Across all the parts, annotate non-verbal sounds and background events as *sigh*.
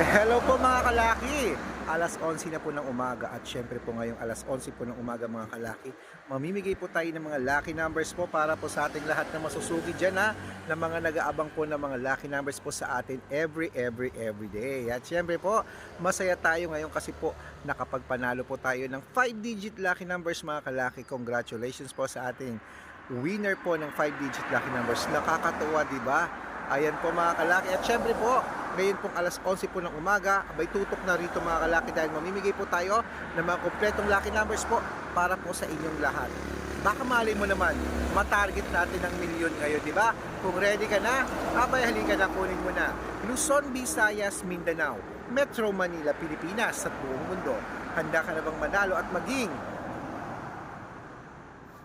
Hello po mga kalaki! Alas 11 na po ng umaga at syempre po ngayong alas 11 po ng umaga mga kalaki, mamimigay po tayo ng mga lucky numbers po para po sa ating lahat na masusugi dyan ha, ng mga nag-aabang po ng mga lucky numbers po sa atin every, every, every day. At syempre po, masaya tayo ngayon kasi po nakapagpanalo po tayo ng 5-digit lucky numbers mga kalaki. Congratulations po sa ating winner po ng 5-digit lucky numbers. Nakakatuwa, di ba? Ayan po mga kalaki. At syempre po, ngayon pong alas 11 po ng umaga, abay tutok na rito mga kalaki dahil mamimigay po tayo ng mga kompletong lucky numbers po para po sa inyong lahat. Baka mali mo naman, matarget natin ng milyon ngayon, di ba? Kung ready ka na, abay halika na, kunin mo na. Luzon, Visayas, Mindanao, Metro Manila, Pilipinas, at buong mundo. Handa ka na bang manalo at maging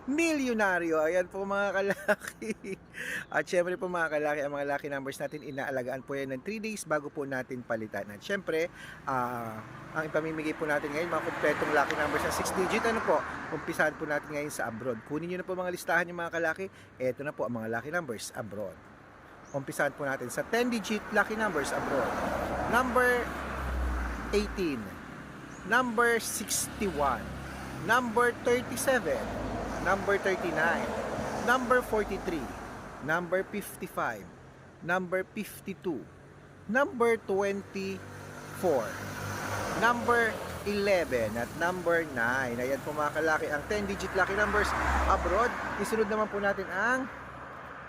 milyonaryo. Ayan po mga kalaki. *laughs* At syempre po mga kalaki, ang mga lucky numbers natin, inaalagaan po yan ng 3 days bago po natin palitan. At syempre, ah, ang ipamimigay po natin ngayon, mga kompletong lucky numbers na 6 digit, ano po, umpisahan po natin ngayon sa abroad. Kunin nyo na po mga listahan yung mga kalaki. Ito na po ang mga lucky numbers abroad. Umpisahan po natin sa 10 digit lucky numbers abroad. Number 18. Number 61. Number 37 number 39, number 43, number 55, number 52, number 24, number 11 at number 9. Ayan po mga kalaki ang 10-digit lucky numbers abroad. Isunod naman po natin ang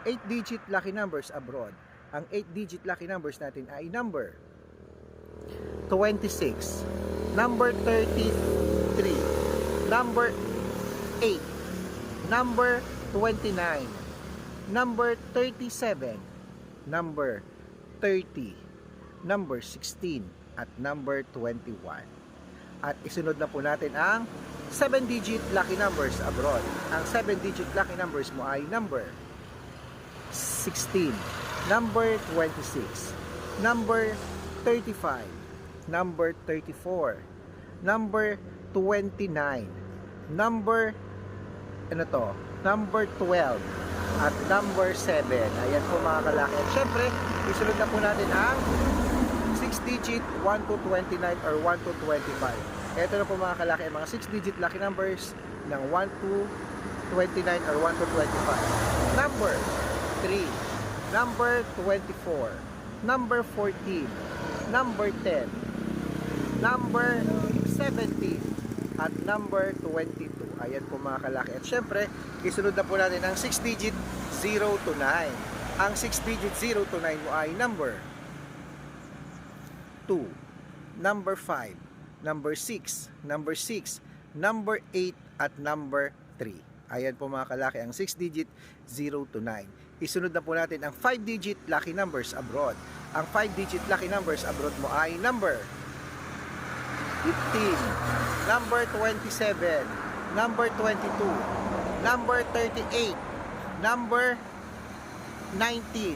8-digit lucky numbers abroad. Ang 8-digit lucky numbers natin ay number 26, number 33, number 8, number 29, number 37, number 30, number 16, at number 21. At isunod na po natin ang 7-digit lucky numbers abroad. Ang 7-digit lucky numbers mo ay number 16, number 26, number 35, number 34, number 29, number ano to, number 12 at number 7. Ayan po mga kalaki. At syempre, isunod na po natin ang 6-digit 1 to 29 or 1 to 25. Ito na po mga kalaki, mga 6-digit lucky numbers ng 1 to 29 or 1 to 25. Number 3, number 24, number 14, number 10, number 17, at number 22. Ayan po mga kalaki. At syempre, isunod na po natin ang 6 digit 0 to 9. Ang 6 digit 0 to 9 mo ay number 2, number 5, number 6, number 6, number 8, at number 3. Ayan po mga kalaki ang 6 digit 0 to 9. Isunod na po natin ang 5 digit lucky numbers abroad. Ang 5 digit lucky numbers abroad mo ay number 15, number 27, number 22, number 38, number 19,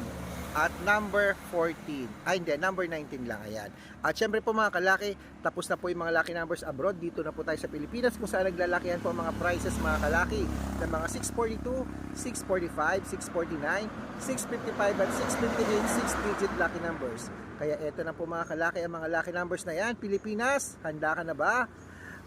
at number 14. Ay hindi, number 19 lang, ayan. At syempre po mga kalaki, tapos na po yung mga lucky numbers abroad. Dito na po tayo sa Pilipinas kung saan naglalakihan po ang mga prices mga kalaki ng mga 642, 645, 649, 655 at 658 6-digit lucky numbers. Kaya eto na po mga kalaki ang mga lucky numbers na yan. Pilipinas, handa ka na ba?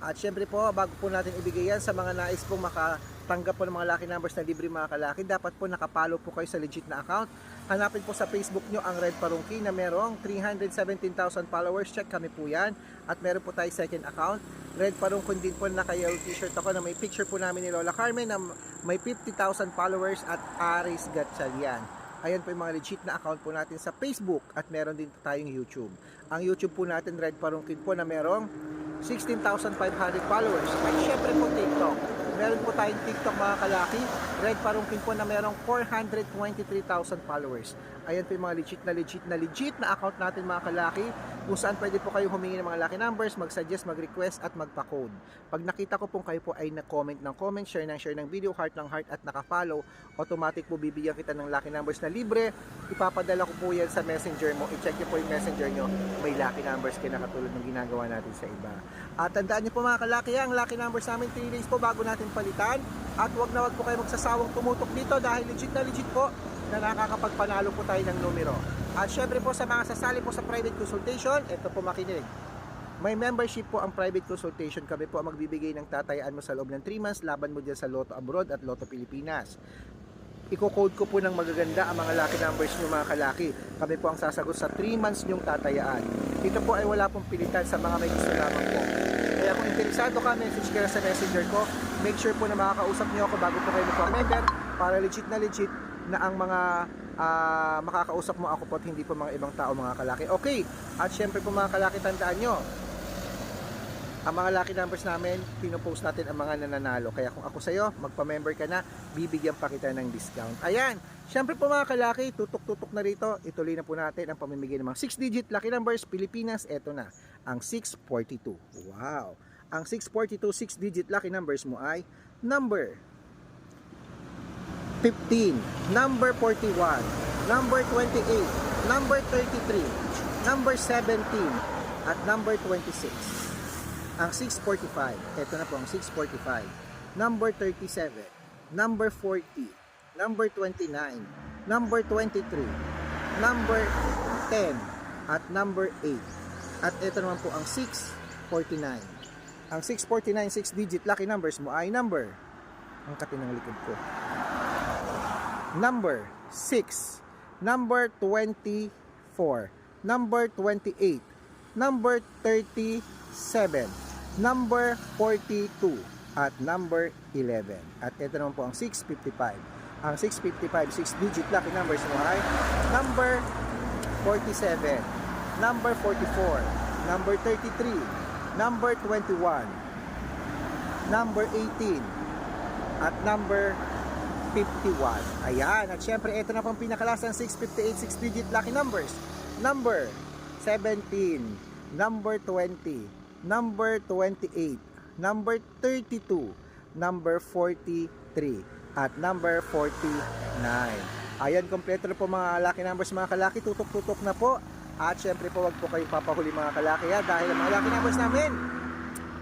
At syempre po, bago po natin ibigay yan sa mga nais pong makatanggap po ng mga lucky numbers na libre mga kalaki, dapat po nakapalo po kayo sa legit na account. Hanapin po sa Facebook nyo ang Red Parungki na merong 317,000 followers. Check kami po yan. At meron po tayo second account. Red Parungkon din po na naka-yellow t-shirt ako na may picture po namin ni Lola Carmen na may 50,000 followers at Aris Gatchalian. Ayan po yung mga legit na account po natin sa Facebook at meron din tayong YouTube. Ang YouTube po natin, Red Parungkin po na merong 16,500 followers. At syempre po TikTok. Meron po tayong TikTok mga kalaki. Red Parungkin po na merong 423,000 followers. Ayan po yung mga legit na legit na legit na account natin mga kalaki. Kung saan pwede po kayo humingi ng mga lucky numbers, mag-suggest, mag-request at magpa-code. Pag nakita ko pong kayo po ay nag-comment ng comment, share ng share ng video, heart ng heart at naka-follow, automatic po bibigyan kita ng lucky numbers na libre. Ipapadala ko po yan sa messenger mo. I-check nyo po yung messenger nyo. May lucky numbers kayo na katulad ng ginagawa natin sa iba. At tandaan nyo po mga kalaki, ang lucky numbers namin 3 days po bago natin palitan. At wag na wag po kayo magsasawang tumutok dito dahil legit na legit po na nakakapagpanalo po tayo ng numero. At syempre po sa mga sasali po sa private consultation, ito po makinig. May membership po ang private consultation. Kami po ang magbibigay ng tatayaan mo sa loob ng 3 months laban mo dyan sa Lotto Abroad at Lotto Pilipinas. Iko-code ko po ng magaganda ang mga lucky numbers nyo mga kalaki. Kami po ang sasagot sa 3 months nyong tatayaan. Ito po ay wala pong pilitan sa mga may gusto lamang po. Kaya kung interesado ka, message ka sa messenger ko. Make sure po na makakausap nyo ako bago po kayo magpa-member para legit na legit na ang mga ah, makakausap mo ako po at hindi po mga ibang tao mga kalaki. Okay, at syempre po mga kalaki tandaan nyo, ang mga lucky numbers namin, pinopost natin ang mga nananalo. Kaya kung ako sa'yo, magpa-member ka na, bibigyan pa kita ng discount. Ayan, syempre po mga kalaki, tutok-tutok na rito. Ituloy na po natin ang pamimigay ng mga 6-digit lucky numbers. Pilipinas, eto na, ang 642. Wow! Ang 642 6-digit lucky numbers mo ay number 15, number 41, number 28, number 33, number 17, at number 26. Ang 645, ito na po ang 645, number 37, number 40, number 29, number 23, number 10, at number 8. At ito naman po ang 649. Ang 649 6-digit lucky numbers mo ay number ang katinang likod ko number 6, number 24, number 28, number 37, number 42, at number 11. At ito naman po ang 655. Ang 655, 6-digit lucky numbers mo ay number 47, number 44, number 33, number 21, number 18, at number 51. Ayan. At syempre, ito na pang pinakalasang 658 6-digit lucky numbers. Number 17, number 20, number 28, number 32, number 43, at number 49. Ayan, kompleto na po mga lucky numbers mga kalaki. Tutok-tutok na po. At syempre po, wag po kayong papahuli mga kalaki ha, dahil ang mga lucky numbers namin,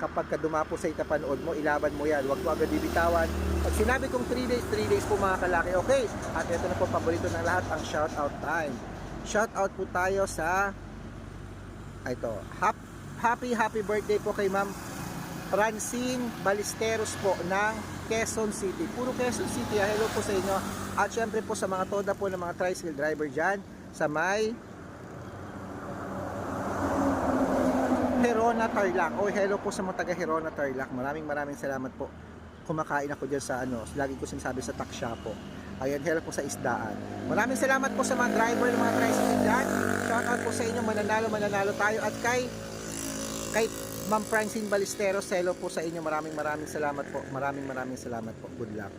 kapag ka dumapo sa itapanood mo, ilaban mo yan. Huwag mo agad bibitawan. Pag sinabi kong 3 days, 3 days po mga kalaki. Okay, at ito na po paborito ng lahat, ang shout out time. Shout out po tayo sa ito, hap, happy happy birthday po kay Ma'am Francine Balisteros po ng Quezon City. Puro Quezon City. ah. Hello po sa inyo. At syempre po sa mga toda po ng mga tricycle driver dyan sa may Herona Tarlac. O hello po sa mga taga Herona Tarlac. Maraming maraming salamat po. Kumakain ako dyan sa ano, lagi ko sinasabi sa taksya po. Ayan, hello po sa isdaan. Maraming salamat po sa mga driver ng mga tricycle dyan. Shout out po sa inyo, mananalo, mananalo tayo. At kay, kay Ma'am Francine Balisteros, hello po sa inyo. Maraming maraming salamat po. Maraming maraming salamat po. Good luck.